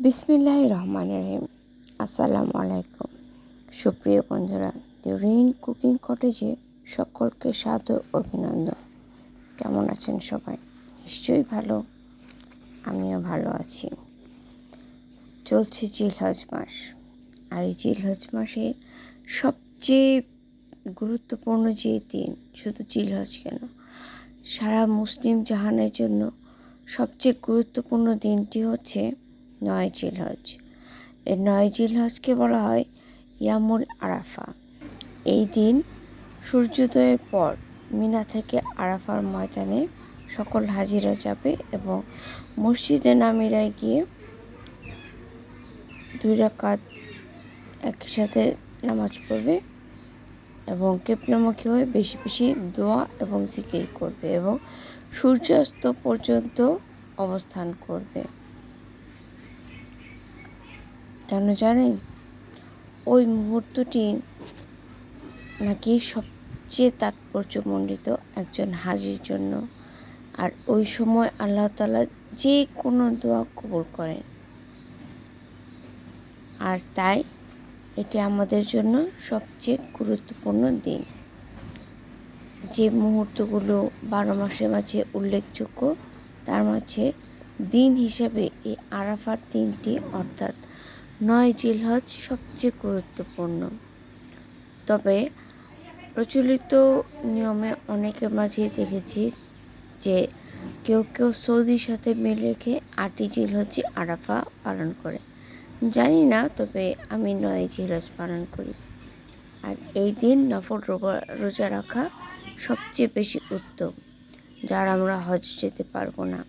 বিসমিল্লাহ রহমান রহিম। আসসালামু আলাইকুম। সুপ্রিয় বন্ধুরা দি রেইন কুকিং কটেজে সকলকে সাদর অভিনন্দন। কেমন আছেন সবাই? নিশ্চয়ই ভালো। আমিও ভালো আছি। চলছে জিলহজ মাস। আর এই জিলহজ মাসে সবচেয়ে গুরুত্বপূর্ণ যে দিন, শুধু জিলহজ কেন, সারা মুসলিম জাহানের জন্য সবচেয়ে গুরুত্বপূর্ণ দিনটি হচ্ছে নয় জিলহজ এই নয় জিলহজকে বলা হয় ইয়ামুল আরাফা। এই দিন সূর্যোদয়ের পর মিনা থেকে আরাফার ময়দানে সকল হাজিরা যাবে এবং মসজিদে নামিরায় গিয়ে দুই রাকাত একই সাথে নামাজ পড়বে এবং কেপলামুখী হয়ে বেশি বেশি দোয়া এবং জিকির করবে এবং সূর্যাস্ত পর্যন্ত অবস্থান করবে। কেন জানেন? ওই মুহূর্তটি নাকি সবচেয়ে তাৎপর্যমণ্ডিত একজন হাজির জন্য। আর ওই সময় আল্লাহ তালা যে কোনো দোয়া কবুল করেন। আর তাই এটি আমাদের জন্য সবচেয়ে গুরুত্বপূর্ণ দিন। যে মুহূর্তগুলো বারো মাসের মাঝে উল্লেখযোগ্য, তার মাঝে দিন হিসাবে এই আরাফার দিনটি অর্থাৎ নয় জিলহজ সবচেয়ে গুরুত্বপূর্ণ। তবে প্রচলিত নিয়মে অনেকের মাঝে দেখেছি যে কেউ কেউ সৌদির সাথে মিল রেখে আটই জিলহজি আরাফা পালন করে। জানি না, তবে আমি নয় জিলহজ পালন করি। আর এই দিন নফল রোজা রাখা সবচেয়ে বেশি উত্তম, যার আমরা হজ যেতে পারব না।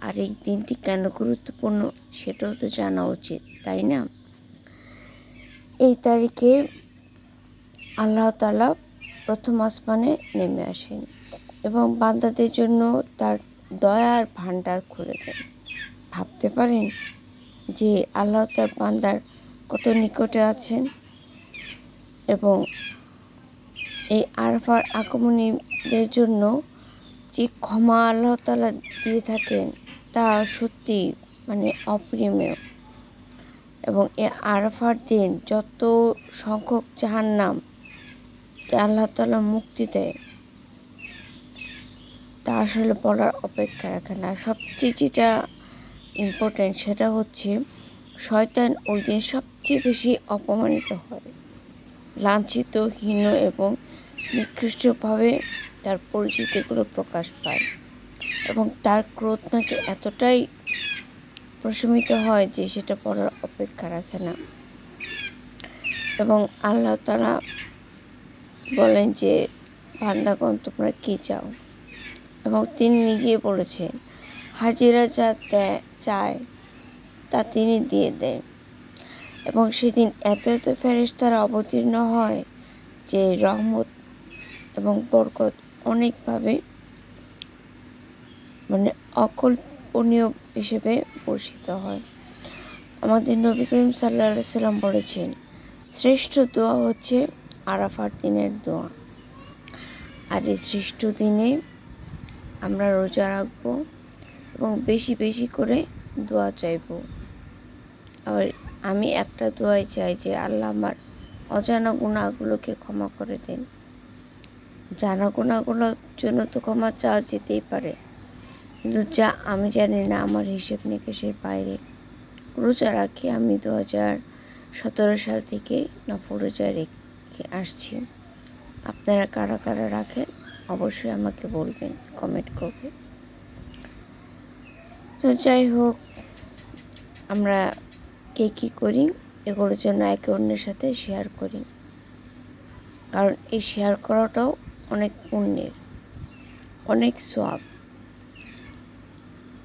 আর এই দিনটি কেন গুরুত্বপূর্ণ সেটাও তো জানা উচিত। তাই না? এই তারিখে আল্লাহ তালা প্রথম আসমানে নেমে আসেন এবং বান্দাদের জন্য তার দয়ার ভাণ্ডার খুলে দেন। ভাবতে পারেন যে আল্লাহ তার বান্দার কত নিকটে আছেন এবং এই আরফার আগমনীদের জন্য যে ক্ষমা আল্লাহ তালা দিয়ে থাকেন তা সত্যি মানে অপরিমেয়। এবং এ আরফার দিন যত সংখ্যক জাহান্নাম আল্লাহ তালা মুক্তি দেয়, তা আসলে বলার অপেক্ষা রাখে না। সবচেয়ে যেটা ইম্পর্টেন্ট সেটা হচ্ছে শয়তান ওই দিন সবচেয়ে বেশি অপমানিত হয়। লাঞ্ছিত, হীন এবং নিকৃষ্টভাবে তার পরিচিতিগুলো প্রকাশ পায় এবং তার ক্রোধ নাকি এতটাই প্রশমিত হয় যে সেটা পড়ার অপেক্ষা রাখে না। এবং আল্লাহ তারা বলেন যে ভান্দাগণ তোমরা কী চাও? এবং তিনি নিজে বলেছেন, হাজিরা যা দেয় চায়, তা তিনি দিয়ে দেয় এবং সেদিন এত এত ফেরেস তারা অবতীর্ণ হয় যে রহমত এবং বরকত অনেকভাবে মানে অকল্পনীয় হিসেবে বর্ষিত হয়। আমাদের নবী করিম সাল্লা সাল্লাম বলেছেন, শ্রেষ্ঠ দোয়া হচ্ছে আরাফার দিনের দোয়া। আর এই শ্রেষ্ঠ দিনে আমরা রোজা রাখব এবং বেশি বেশি করে দোয়া চাইব। আবার আমি একটা দোয়াই চাই যে আল্লাহ আমার অজানা গুণাগুলোকে ক্ষমা করে দেন। জানা গুণাগুলোর জন্য তো ক্ষমা চাওয়া যেতেই পারে। কিন্তু যা, আমি জানি না আমার হিসেব নিকেশের বাইরে। রোজা রাখি আমি দু হাজার সতেরো সাল থেকে নফল রোজা রেখে আসছি। আপনারা কারা কারা রাখেন, অবশ্যই আমাকে বলবেন কমেন্ট করবে। তো যাই হোক, আমরা কে কী করি, এগুলোর জন্য একে অন্যের সাথে শেয়ার করি। কারণ এই শেয়ার করাটাও অনেক পুণ্যের, অনেক সোয়াব।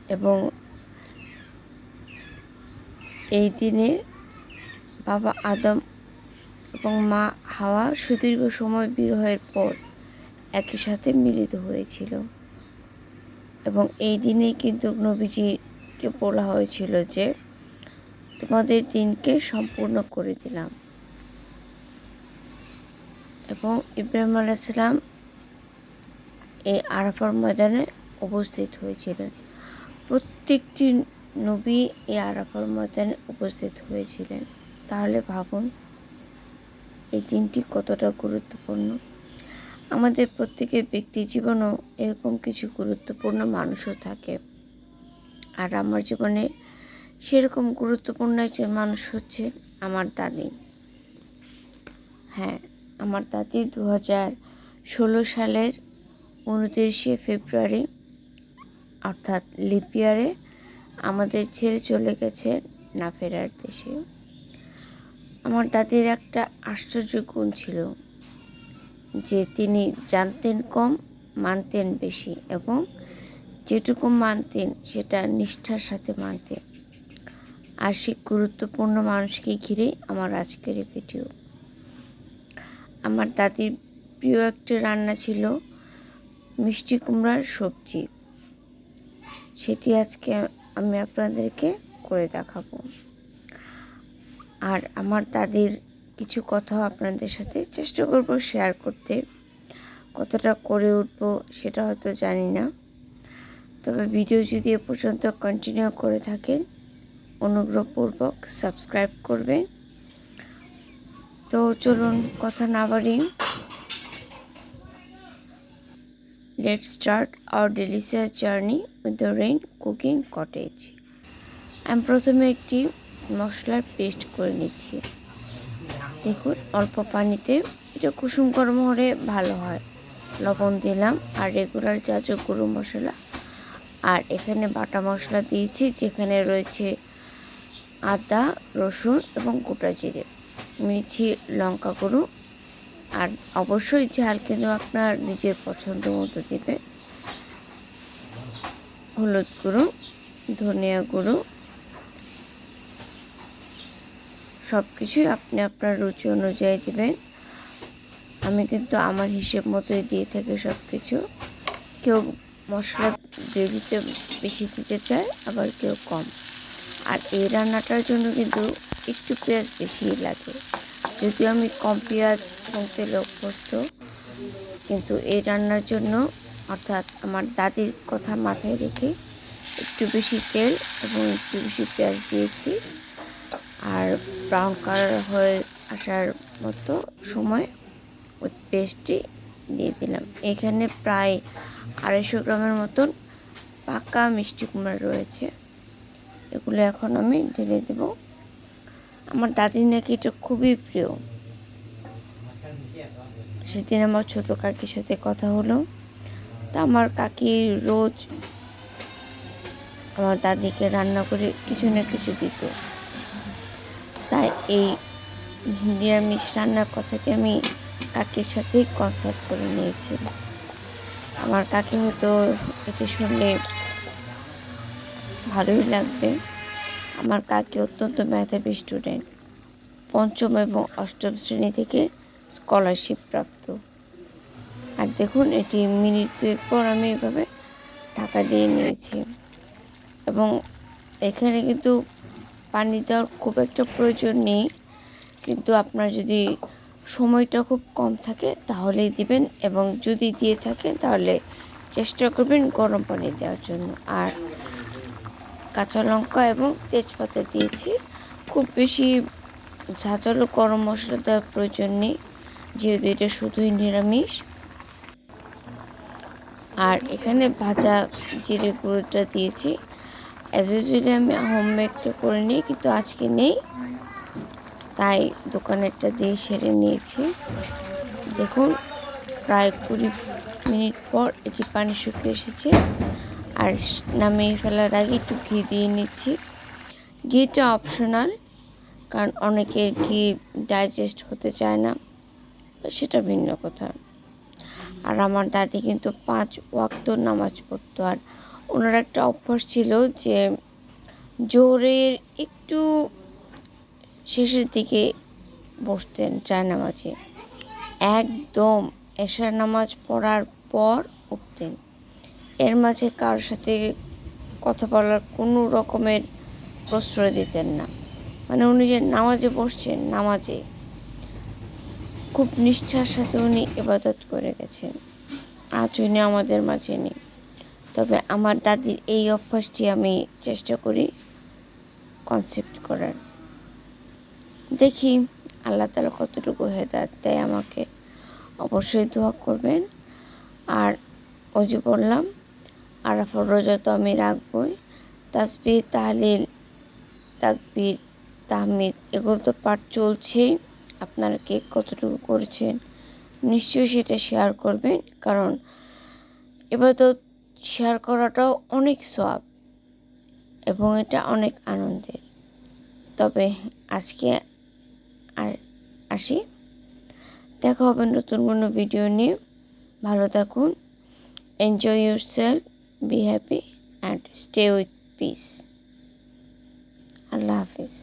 এবং এই দিনে বাবা আদম এবং মা হাওয়া সুদীর্ঘ সময় বিরহের পর একই সাথে মিলিত হয়েছিল। এবং এই দিনেই কিন্তু নবীজিকে বলা হয়েছিল যে, তোমাদের দিনকে সম্পূর্ণ করে দিলাম। এবং ইব্রাহিম আলাইসালাম এই আরাফার ময়দানে উপস্থিত হয়েছিলেন। প্রত্যেকটি নবী এই আরাফার ময়দানে উপস্থিত হয়েছিলেন। তাহলে ভাবুন, এই দিনটি কতটা গুরুত্বপূর্ণ? আমাদের প্রত্যেকের ব্যক্তি জীবনেও এরকম কিছু গুরুত্বপূর্ণ মানুষও থাকে। আর আমার জীবনে সেরকম গুরুত্বপূর্ণ একজন মানুষ হচ্ছে আমার দাদি। হ্যাঁ আমার দাদি দু হাজার ষোলো সালের উনতিরিশে ফেব্রুয়ারি অর্থাৎ লিপিয়ারে আমাদের ছেড়ে চলে গেছে না ফেরার দেশে। আমার দাদির একটা আশ্চর্য গুণ ছিল যে তিনি জানতেন কম, মানতেন বেশি এবং যেটুকু মানতেন সেটা নিষ্ঠার সাথে মানতেন। আর সেই গুরুত্বপূর্ণ মানুষকে ঘিরেই আমার আজকের ভিডিও। আমার দাদির প্রিয় একটা রান্না ছিল মিষ্টি কুমড়ার সবজি। সেটি আজকে আমি আপনাদেরকে করে দেখাবো। আর আমার দাদির কিছু কথা আপনাদের সাথে চেষ্টা করব শেয়ার করতে। কতটা করে উঠব সেটা হয়তো জানি না। তবে ভিডিও যদি এ পর্যন্ত কন্টিনিউ করে থাকেন, অনুগ্রহপূর্বক সাবস্ক্রাইব করবেন। তো চলুন কথা না বাড়ি let start our delicious journey with the rain cooking cottage আমি প্রথমে একটি মশলার পেস্ট করে নিচ্ছি। দেখুন, অল্প পানিতে এটা কুসুম গরম হলে ভালো হয়। লবণ দিলাম আর রেগুলার যা যা গুঁড়ো মশলা। আর এখানে বাটা মশলা দিয়েছি, যেখানে রয়েছে আদা, রসুন এবং গোটা জিরে। মিছি লঙ্কা গুঁড়ো আর অবশ্যই ঝাল কিন্তু আপনার নিজের পছন্দ মতো দেবে। হলুদ গুঁড়ো, ধনিয়া গুঁড়ো সব কিছুই আপনি আপনার রুচি অনুযায়ী দেবেন। আমি কিন্তু আমার হিসেব মতোই দিয়ে থাকি সব কিছু কেউ মশলা গ্রেভিতে বেশি দিতে চায়, আবার কেউ কম। আর এই রান্নাটার জন্য কিন্তু একটু পেঁয়াজ বেশি লাগে। যদিও আমি কম পেঁয়াজ এবং তেলে অভ্যস্ত কিন্তু এই রান্নার জন্য, অর্থাৎ আমার দাদির কথা মাথায় রেখে একটু বেশি তেল এবং একটু বেশি পেঁয়াজ দিয়েছি। আর ব্রাউন কালার হয়ে আসার মতো সময় ওই পেস্টটি দিয়ে দিলাম। এখানে প্রায় আড়াইশো গ্রামের মতন পাকা মিষ্টি কুমড়া রয়েছে। এগুলো এখন আমি ঢেলে দেব। আমার দাদির নাকি এটা খুবই প্রিয়। সেদিন আমার ছোট কাকির সাথে কথা হলো। তা আমার কাকি রোজ আমার দাদিকে রান্না করে কিছু না কিছু দিত। তাই এই নিরামিষ রান্নার কথাটি আমি কাকির সাথেই কনসাল্ট করে নিয়েছি। আমার কাকি হয়তো এটি শুনলে ভালোই লাগবে। আমার কাকি অত্যন্ত মেধাবী স্টুডেন্ট পঞ্চম এবং অষ্টম শ্রেণি থেকে স্কলারশিপ প্রাপ্ত। আর দেখুন, এটি মিনিট দুয়েক পর আমি এভাবে ঢাকা দিয়ে নিয়েছি। এবং এখানে কিন্তু পানি দেওয়ার খুব একটা প্রয়োজন নেই, কিন্তু আপনার যদি সময়টা খুব কম থাকে, তাহলেই দিবেন এবং যদি দিয়ে থাকেন, তাহলে চেষ্টা করবেন গরম পানি দেওয়ার জন্য। আর কাঁচা লঙ্কা এবং তেজপাতা দিয়েছি। খুব বেশি ঝাঁঝালো গরম মশলা দেওয়ার প্রয়োজন নেই, যেহেতু এটা শুধুই নিরামিষ। আর এখানে ভাজা জিরে গুঁড়োটা দিয়েছি। অ্যাজ ইউজুয়ালি আমি হোমমেডটা করে নিই, কিন্তু আজকে নেই, তাই দোকানেরটা দিয়ে সেরে নিয়েছি। দেখুন, প্রায় কুড়ি মিনিট পর এটি পানি শুকিয়ে এসেছে। আর নামিয়ে ফেলার আগে একটু ঘি দিয়ে নিচ্ছি। ঘিটা অপশনাল কারণ অনেকের ঘি ডাইজেস্ট হতে চায় না সেটা ভিন্ন কথা। আর আমার দাদি কিন্তু পাঁচ ওয়াক্ত নামাজ পড়তো। আর ওনার একটা অভ্যাস ছিল যে জোরের একটু শেষের দিকে বসতেন চায় নামাজে একদম এশার নামাজ পড়ার পর উঠতেন। এর মাঝে কারোর সাথে কথা বলার কোনো রকমের প্রশ্রয় দিতেন না। মানে উনি যে নামাজে বসছেন, নামাজে। খুব নিষ্ঠার সাথে উনি ইবাদত করে গেছেন। আজ উনি আমাদের মাঝে নেই। তবে আমার দাদির এই অভ্যাসটি আমি চেষ্টা করি কনসেপ্ট করার। দেখি আল্লাহ তালা কতটুকু হেদায়ত দেয় আমাকে। অবশ্যই দোয়া করবেন। আর ওই যে বললাম আরাফার রোজা তো আমি রাখবই। তাসবির তাহলিল, তাকবির, তাহমিদ, এগুলো তো পাঠ চলছেই। আপনারা কে কতটুকু করেছেন নিশ্চয়ই সেটা শেয়ার করবেন, কারণ এবার তো শেয়ার করাটাও অনেক সব এবং এটা অনেক আনন্দের। তবে আজকে আসি। দেখা হবে নতুন কোনো ভিডিও নিয়ে। ভালো থাকুন। Enjoy your self be happy and stay with peace Allah Hafiz